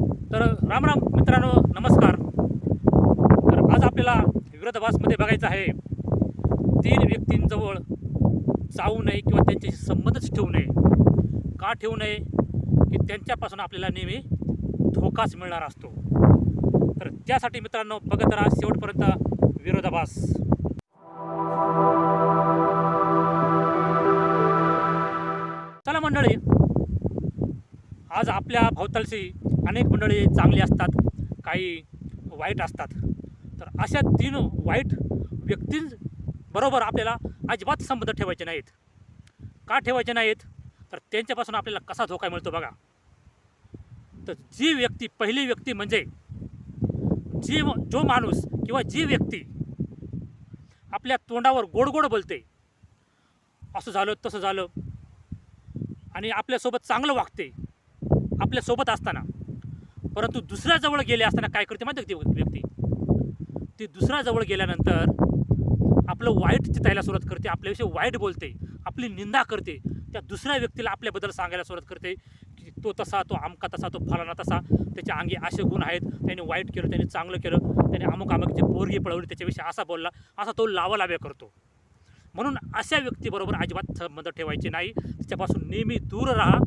तर रामराम मित्रांनो नमस्कार. तर आज आपल्याला विरोधाभासमध्ये बघायचं आहे. तीन व्यक्तींजवळ जाऊ नये किंवा त्यांच्याशी संबंधच ठेवू नये. का ठेवू नये? की त्यांच्यापासून आपल्याला नेहमी धोकाच मिळणार असतो. तर त्यासाठी मित्रांनो बघत राहा शेवटपर्यंत विरोधाभास. चला मंडळी आज आपल्या भोवतालशी अनेक मंडळी चांगली असतात काही वाईट असतात. तर अशा तीन वाईट व्यक्तींबरोबर आपल्याला अजिबात संबंध ठेवायचे नाहीत. का ठेवायचे नाहीत? तर त्यांच्यापासून आपल्याला कसा धोका मिळतो बघा. तर जी व्यक्ती पहिली व्यक्ती म्हणजे जी जो माणूस किंवा जी व्यक्ती आपल्या तोंडावर गोड गोड बोलते असं झालं तसं झालं आणि आपल्यासोबत चांगलं वागते आपल्यासोबत असताना परंतु दुसऱ्याजवळ गेले असताना काय करते माहिती ती व्यक्ती? ती दुसऱ्याजवळ गेल्यानंतर आपलं वाईट चितायला सुरुवात करते आपल्याविषयी वाईट बोलते आपली निंदा करते. त्या दुसऱ्या व्यक्तीला आपल्याबद्दल सांगायला सुरुवात करते की तो तसा तो आमका तसा तो फलाना तसा त्याच्या अंगी असे गुण आहेत त्याने वाईट केलं त्याने चांगलं केलं त्याने अमुक अमुक जे पोरगी पळवली त्याच्याविषयी असा बोलला असा तो लावालाव्या करतो. म्हणून अशा व्यक्तीबरोबर अजिबात संबंध ठेवायचे नाही. तिच्यापासून नेहमी दूर राहा.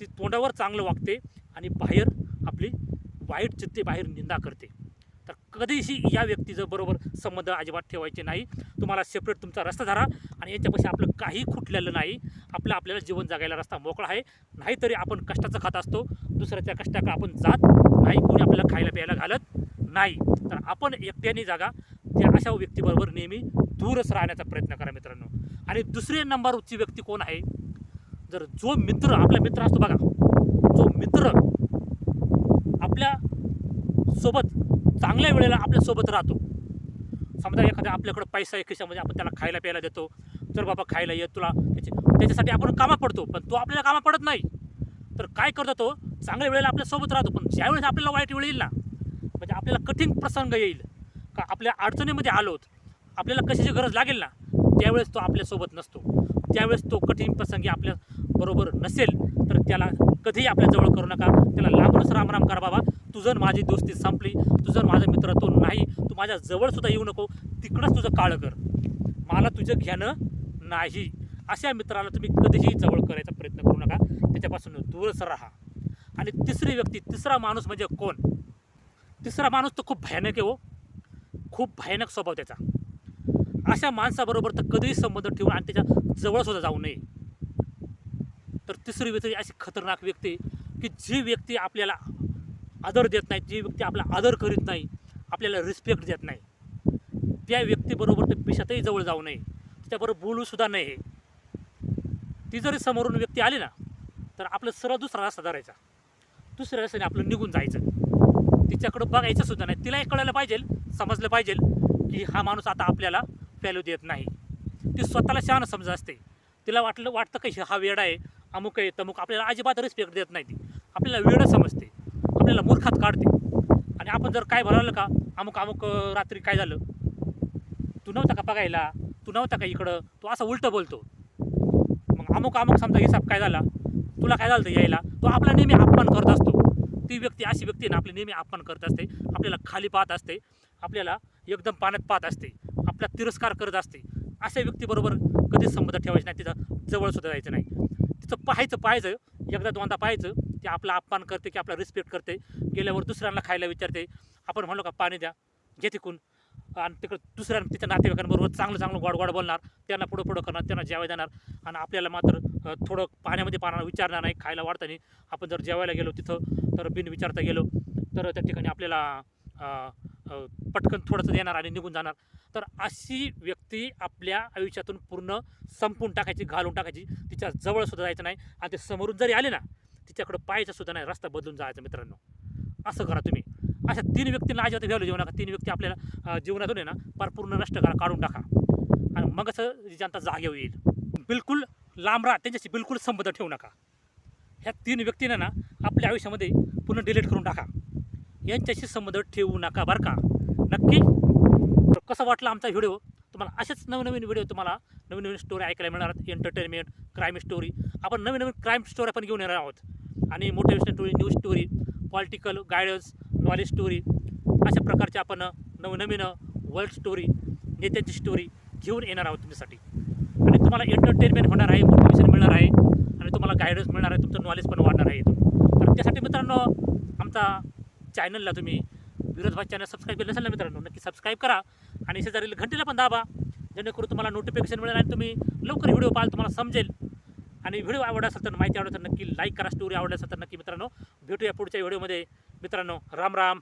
ती तोंडावर चांगलं वागते आणि बाहेर वाईट चित्ते बाहेर निंदा करते. तर कधीही या व्यक्तीचं बरोबर संबंध अजिबात ठेवायचे नाही. तुम्हाला सेपरेट तुमचा रस्ता धरा आणि याच्यापाशी आपलं काही खुटलेलं नाही. आपलं आपल्याला जीवन जगायला रस्ता मोकळा आहे. नाहीतरी आपण कष्टाचं खात असतो. दुसऱ्याच्या कष्टाकडे आपण जात नाही. कोणी आपल्याला खायला प्यायला घालत नाही. तर आपण एकट्याने जागा त्या अशा व्यक्तीबरोबर नेहमी दूरच राहण्याचा प्रयत्न करा मित्रांनो. आणि दुसरी नंबरची व्यक्ती कोण आहे? जर जो मित्र आपला मित्र असतो बघा. जो मित्र आपल्यासोबत चांगल्या वेळेला आपल्यासोबत राहतो. समजा एखाद्या आपल्याकडं पैसा आहे खिशामध्ये आपण त्याला खायला प्यायला देतो. तर बाबा खायला ये तुला त्याच्या त्याच्यासाठी आपण कामा पडतो पण तो आपल्याला कामा पडत नाही. तर काय करतो तो? चांगल्या वेळेला आपल्यासोबत राहतो पण ज्यावेळेस आपल्याला वाईट वेळ येईल ना म्हणजे आपल्याला कठीण प्रसंग येईल. का आपल्या अडचणीमध्ये आलोत आपल्याला कशाची गरज लागेल ना त्यावेळेस तो आपल्यासोबत नसतो. त्यावेळेस तो कठीण प्रसंगी आपल्या बरोबर नसेल तर त्याला कधीही आपल्या जवळ करू नका. त्याला लांबूनच रामराम करा बाबा. तुझं माझी दोस्ती संपली तुझं माझा माझं मित्र तो नाही तू माझ्या जवळसुद्धा येऊ नको. तिकडंच तुझं काळं कर. मला तुझं घेणं नाही. अशा मित्राला तुम्ही कधीही जवळ करायचा प्रयत्न करू नका. त्याच्यापासून दूरच राहा. आणि तिसरी व्यक्ती तिसरा माणूस म्हणजे कोण? तिसरा माणूस तो खूप भयानक आहे हो. खूप भयानक स्वभाव त्याचा. अशा माणसाबरोबर तर कधीही संबंध ठेवून आणि त्याच्या जवळसुद्धा जाऊ नये. तर तिसरी व्यक्ती अशी खतरनाक व्यक्ती की जी व्यक्ती आपल्याला आदर देत नाही जी व्यक्ती आपला आदर करीत नाही आपल्याला रिस्पेक्ट देत नाही त्या व्यक्तीबरोबर तर पिशातही जवळ जाऊ नये तिच्याबरोबर बोलूसुद्धा नाही ती जरी समोरून व्यक्ती आली ना तर आपलं सरळ दुसरा रस्ता धरायचा. दुसऱ्या रस्त्याने आपलं निघून जायचं. तिच्याकडं बघायचं सुद्धा नाही. तिलाही कळायला पाहिजे समजलं पाहिजे की हा माणूस आता आपल्याला व्हॅल्यू देत नाही. ती स्वतःला शहाणं समजत असते. तिला वाटलं वाटतं की हा वेडा आहे अमुक आहे तमुक आपल्याला अजिबात रिस्पेक्ट देत नाही ती. आपल्याला वेळ समजते. आपल्याला मूर्खात काढते. आणि आपण जर काय भरवलं का अमुक अमुक रात्री काय झालं? तू नव्हता का बघायला? तू नव्हता का इकडं? तू असं उलटं बोलतो. मग अमुक अमुक समजा हिसाब काय झाला? तुला काय झालं तर यायला? तो आपला नेहमी अपमान करत असतो. ती व्यक्ती अशी व्यक्ती ना आपली नेहमी अपमान करत असते. आपल्याला खाली पाहत असते. आपल्याला एकदम पाण्यात पाहत असते. आपला तिरस्कार करत असते. अशा व्यक्तीबरोबर कधीच संबंध ठेवायचा नाही. तिथं जवळ सुद्धा जायचं नाही. तिथं पाहायचं पाहायचं. एकदा दोनदा पाहायचं. ते आपला अपमान करते की आपला रिस्पेक्ट करते. गेल्यावर दुसऱ्यांना खायला विचारते. आपण म्हणलो का पाणी द्या. घे तिकून. आणि तिकडं दुसऱ्या तिच्या नातेवाईकांबरोबर चांगलं चांगलं गोड गोड बोलणार. त्यांना पुढं पुढं करणार त्यांना जेवाय देणार. आणि आपल्याला मात्र थोडं पाण्यामध्ये पाण्याला विचारणार नाही खायला वाढताना. आपण जर जेवायला गेलो तिथं तर बिन विचारता गेलो. तर त्या ठिकाणी आपल्याला पटकन थोडंसं देणार आणि निघून जाणार. तर अशी व्यक्ती आपल्या आयुष्यातून पूर्ण संपून टाकायची घालून टाकायची. तिच्या जवळसुद्धा जायचं नाही आणि ते समोरून जरी आले ना तिच्याकडं पाहायचं सुद्धा नाही रस्ता बदलून जायचं मित्रांनो. असं करा तुम्ही. अशा तीन व्यक्तींना अजिबात घ्यायला देऊ नका. तीन व्यक्ती आपल्याला जीवनातून आहे ना फार पूर्ण नष्ट करा काढून टाका. आणि मग असं जनता जागे येईल बिलकुल लांब राहा त्यांच्याशी बिलकुल संबंध ठेवू नका. ह्या तीन व्यक्तींना ना आपल्या आयुष्यामध्ये पुन्हा डिलीट करून टाका. यांच्याशी संबंध ठेवू नका बरं का? नक्की? तर वाटला आमचा व्हिडिओ? तुम्हाला असेच नवनवीन व्हिडिओ तुम्हाला नवीन नवीन स्टोरी ऐकायला मिळणार आहेत. एंटरटेनमेंट क्राईम स्टोरी आपण नवीन नवीन क्राईम स्टोरी पण घेऊन येणार आहोत. आणि motivational story news story political guidance knowledge story अशा प्रकारचे आपण नवनवीन वर्ल्ड स्टोरी नेत्यांची स्टोरी घेऊन येणार आहोत तुमच्यासाठी. आणि तुम्हाला एंटरटेनमेंट होणार आहे मोटिवेशन मिळणार आहे. आणि तुम्हाला गायडन्स मिळणार आहे. तुमचं नॉलेज पण वाढणार आहे तर त्यासाठी मित्रांनो आमचा चॅनलला तुम्ही विरोधभात चॅनल सबस्क्राईब केलं नसेल ना मित्रांनो नक्की सबस्क्राईब करा आणि शेजारील घंटीला पण दाबा जेणेकरून तुम्हाला नोटिफिकेशन मिळेल आणि तुम्ही लवकर व्हिडिओ पाहाल तुम्हाला समजेल. आणि व्हिडिओ आवडला असेल तर माहिती आवडत तर नक्की लाईक करा स्टोरी आवडली असेल तर नक्की मित्रांनो भेटूया पुढच्या व्हिडिओमध्ये मित्रांनो राम राम.